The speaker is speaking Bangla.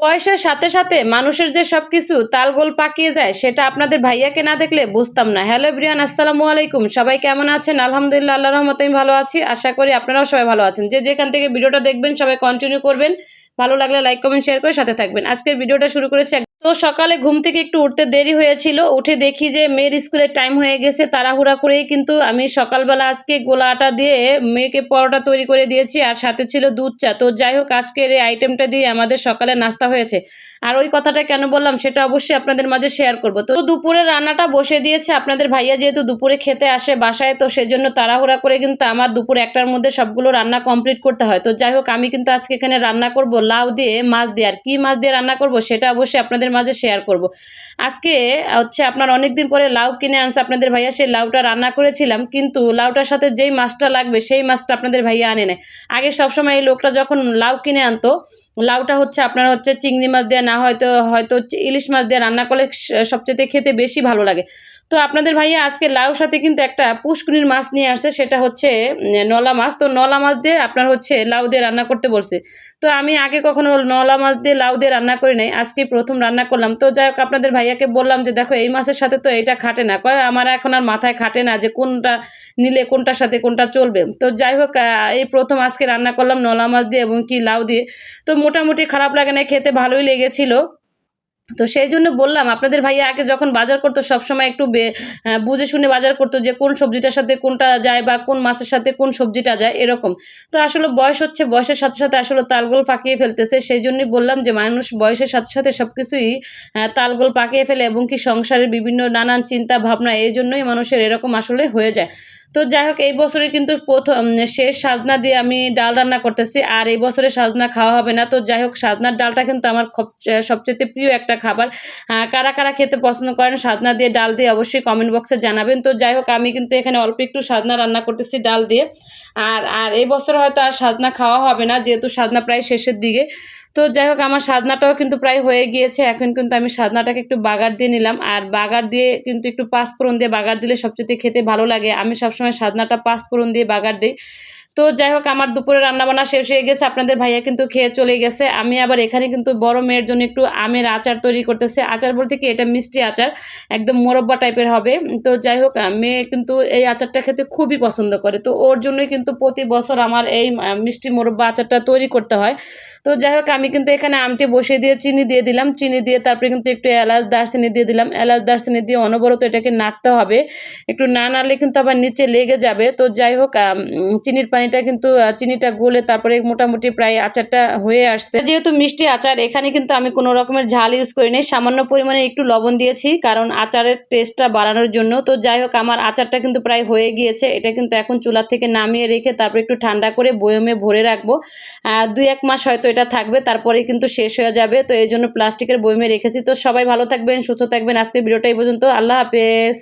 বয়সের সাথে সাথে মানুষের যে সব কিছু তালগোল পাকিয়ে যায়, সেটা আপনাদের ভাইয়াকে না দেখলে বুঝতাম না। হ্যালো ব্রিয়ান আসসালামু আলাইকুম। সবাই কেমন আছেন? আলহামদুলিল্লাহ আল্লাহ রহমত আমি ভালো আছি। আশা করি আপনারাও সবাই ভালো আছেন। যে যেখান থেকে ভিডিওটা দেখবেন, সবাই কন্টিনিউ করবেন। ভালো লাগলে লাইক কমেন্ট শেয়ার করে সাথে থাকবেন। আজকের ভিডিওটা শুরু করেছি তো সকালে ঘুম থেকে একটু উঠতে দেরি হয়েছিল। উঠে দেখি যে মেয়ের স্কুলের টাইম হয়ে গেছে, তাড়াহুড়া করেই কিন্তু আমি সকালবেলা আজকে গোলা আটা দিয়ে মেয়েকে পরোটা তৈরি করে দিয়েছি, আর সাথে ছিল দুধ চা। তো যাই হোক, আজকের এই আইটেমটা দিয়ে আমাদের সকালে নাস্তা হয়েছে। আর ওই কথাটা কেন বললাম, সেটা অবশ্যই আপনাদের মাঝে শেয়ার করব। তো দুপুরে রান্নাটা বসে দিয়েছে আপনাদের ভাইয়া, যেহেতু দুপুরে খেতে আসে বাসায়, তো সেজন্য তাড়াহুড়া করে কিন্তু আমার দুপুর একটার মধ্যে সবগুলো রান্না কমপ্লিট করতে হয়। তো যাই হোক, আমি কিন্তু আজকে এখানে রান্না করব, লাউ দিয়ে মাছ দিয়ে। আর কি মাছ দিয়ে রান্না করব, সেটা অবশ্যই আপনাদের মাঝে শেয়ার করব। আজকে হচ্ছে আপনার অনেক দিন পরে লাউ কিনে আনছে আপনাদের ভাইয়া সেই লাউটা রান্না করেছিলাম, কিন্তু লাউটার সাথে যেই মাছটা লাগবে, সেই মাছটা আপনাদের ভাইয়া আনে নেয় আগে সবসময় এই লোকটা যখন লাউ কিনে আনতো, লাউটা হচ্ছে আপনার হচ্ছে চিংড়ি মাছ দিয়ে না হয়তো হয়তো ইলিশ মাছ দিয়ে রান্না করলে সবচেয়ে খেতে বেশি ভালো লাগে। তো আপনাদের ভাইয়া আজকে লাউর সাথে কিন্তু একটা পুষ্কুনির মাছ নিয়ে আসছে, সেটা হচ্ছে নলা মাছ। তো নলা মাছ দিয়ে আপনার হচ্ছে লাউ দিয়ে রান্না করতে বলছে। তো আমি আগে কখনো নলা মাছ দিয়ে লাউ দিয়ে রান্না করি নাই আজকে প্রথম রান্না করলাম। তো যাই হোক, আপনাদের ভাইয়াকে বললাম যে, দেখো, এই মাছের সাথে তো এটা খাটে না। কয়, আমার এখন আর মাথায় খাটে না যে, কোনটা নিলে কোনটার সাথে কোনটা চলবে। তো যাই হোক এই প্রথম আজকে রান্না করলাম নলা মাছ দিয়ে এবং কি লাউ দিয়ে। তো মোটামুটি খারাপ লাগে না খেতে ভালোই লেগেছিল। তো সেই জন্য বললাম, আপনাদের ভাইয়া আগে যখন বাজার করতো সবসময় একটু বুঝে শুনে বাজার করতো যে কোন সবজিটার সাথে কোনটা যায় বা কোন মাছের সাথে কোন সবজিটা যায় এরকম। তো আসলে বয়স হচ্ছে, বয়সের সাথে সাথে আসলে তালগোল পাকিয়ে ফেলতেছে। সেই জন্যই বললাম যে মানুষ বয়সের সাথে সাথে সব কিছুই তালগোল পাকিয়ে ফেলে এবং কি সংসারের বিভিন্ন নানান চিন্তা ভাবনা, এই জন্যই মানুষের এরকম আসলে হয়ে যায়। তো যাই হোক, এই বছরে কিন্তু প্রথম শেষ সাজনা দিয়ে আমি ডাল রান্না করতেছি, আর এই বছরে সাজনা খাওয়া হবে না। তো যাই হোক, সাজনার ডালটা কিন্তু আমার সবচেয়ে প্রিয় একটা খাবার। কারা কারা খেতে পছন্দ করেন, সাজনা দিয়ে ডাল দিয়ে অবশ্যই কমেন্ট বক্সে জানাবেন। তো যাই হোক, আমি কিন্তু এখানে অল্প একটু সাজনা রান্না করতেছি ডাল দিয়ে। আর আর এই বছর হয়তো আর সাজনা খাওয়া হবে না, যেহেতু সাজনা প্রায় শেষের দিকে। তো যাই হোক, আমার সাজনাটাও কিন্তু প্রায় হয়ে গিয়েছে। এখন কিন্তু আমি সাজনাটাকে একটু বাগার দিয়ে নিলাম। আর বাগার দিয়ে কিন্তু একটু পাঁচফোড়ন দিয়ে বাগার দিলে সবচেয়ে খেতে ভালো লাগে। আমি সবসময় সাজনাটা পাঁচফোড়ন দিয়ে বাগার দিই। তো যাই হোক আমার দুপুরে রান্নাবান্না শেষ হয়ে গেছে। আপনাদের ভাইয়া কিন্তু খেয়ে চলে গেছে। আমি আবার এখানে কিন্তু বড় মেয়ের জন্য একটু আমের আচার তৈরি করতেছে। আচার বলতে কি, এটা মিষ্টি আচার, একদম মোরব্বা টাইপের হবে। তো যাই হোক মেয়ে কিন্তু এই আচারটা খেতে খুবই পছন্দ করে। তো ওর জন্যই কিন্তু প্রতি বছর আমার এই মিষ্টি মোরব্বা আচারটা তৈরি করতে হয়। তো যাই হোক আমি কিন্তু এখানে আমটি বসিয়ে দিয়ে চিনি দিয়ে দিলাম। চিনি দিয়ে তারপরে কিন্তু একটু এলাচ দারচিনি দিয়ে দিলাম। এলাচ দারচিনি দিয়ে অনবরত এটাকে নাড়তে হবে। একটু না নাড়লে কিন্তু আবার নিচে লেগে যাবে। তো যাই হোক চিনির পানিটা কিন্তু চিনিটা গলে তারপরে মোটামুটি প্রায় আচারটা হয়ে আসছে। যেহেতু মিষ্টি আচার, এখানে কিন্তু আমি কোনো রকমের ঝাল ইউজ করি নাই। সামান্য পরিমাণে একটু লবণ দিয়েছি, কারণ আচারের টেস্টটা বাড়ানোর জন্য। তো যাই হোক, আমার আচারটা কিন্তু প্রায় হয়ে গিয়েছে। এটা কিন্তু এখন চুলা থেকে নামিয়ে রেখে তারপর একটু ঠান্ডা করে বয়মে ভরে রাখব। দুই এক মাস হয়তো এটা থাকবে তারপরে কিন্তু শেষ হয়ে যাবে। তো এই জন্য প্লাস্টিকের বয়মে রেখেছি। তো সবাই ভালো থাকবেন, সুস্থ থাকবেন। আজকের ভিডিওটা এই পর্যন্ত। আল্লাহ হাফেজ।